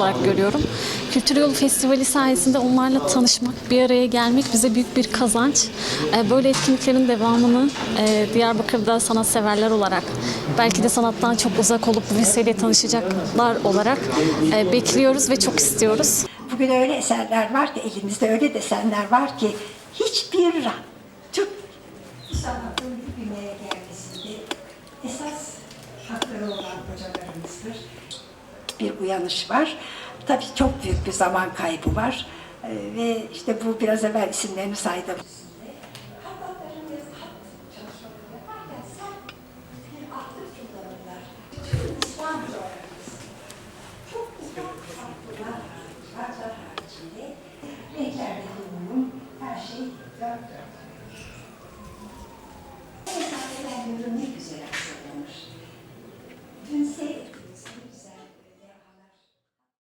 olarak görüyorum. Kültür Yolu Festivali sayesinde onlarla tanışmak, bir araya gelmek bize büyük bir kazanç. Ee, Böyle etkinliklerin devamını e, Diyarbakır'da sanatseverler olarak, belki de sanattan çok uzak olup bu vesileyle tanışacaklar olarak e, bekliyoruz ve çok istiyoruz. Bugün öyle eserler var ki, elimizde öyle desenler var ki hiçbir Türk sanatın bugünlere gelmesinde esas hakları olan hocalarımızdır. Bir uyanış var. Tabii çok büyük bir zaman kaybı var. Ee, ve işte bu biraz evvel isimlerini saydım. Her şey.